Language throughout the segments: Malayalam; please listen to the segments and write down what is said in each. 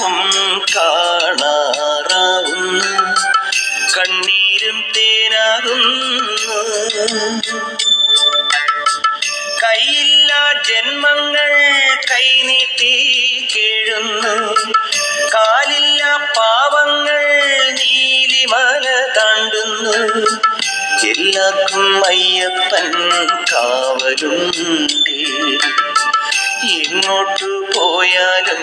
കണ്ണില്ലാതുള്ളോർക്കും കാണാറാവും കണ്ണീരും തേനാകുന്നു. കയ്യില്ല ജന്മങ്ങൾ കൈനീട്ടി കേഴുന്നു. കാലില്ല പാവങ്ങൾ നീലിമല താണ്ടുന്നു. എല്ലാവർക്കും അയ്യപ്പൻ കാവലുണ്ട്. എങ്ങോട്ടു പോയാലും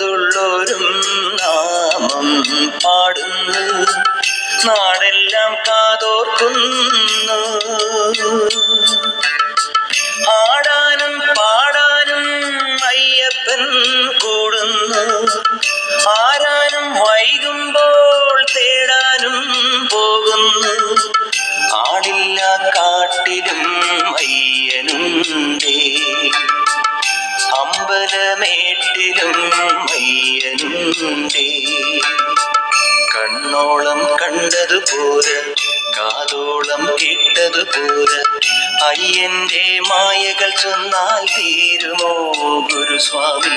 നാവില്ലാതുള്ളോരും നാമം പാടുന്നു. നാടെല്ലാം കാതോർക്കുന്നു. ആടാനും പാടാനും അയ്യപ്പൻ കൂടുന്നു. ആരാനും വൈകുമ്പോൾ തേടാനും പോകുന്നു. ആടില്ല കാട്ടിലും അയ്യനുണ്ടേ. അമ്പലമേട്ടിലും കണ്ണോളം കണ്ടത് പോര കാതോളം കേട്ടത് പോര. അയ്യന്റെ മായകൾ ചെന്നാൽ തീരുമോ ഗുരുസ്വാമി?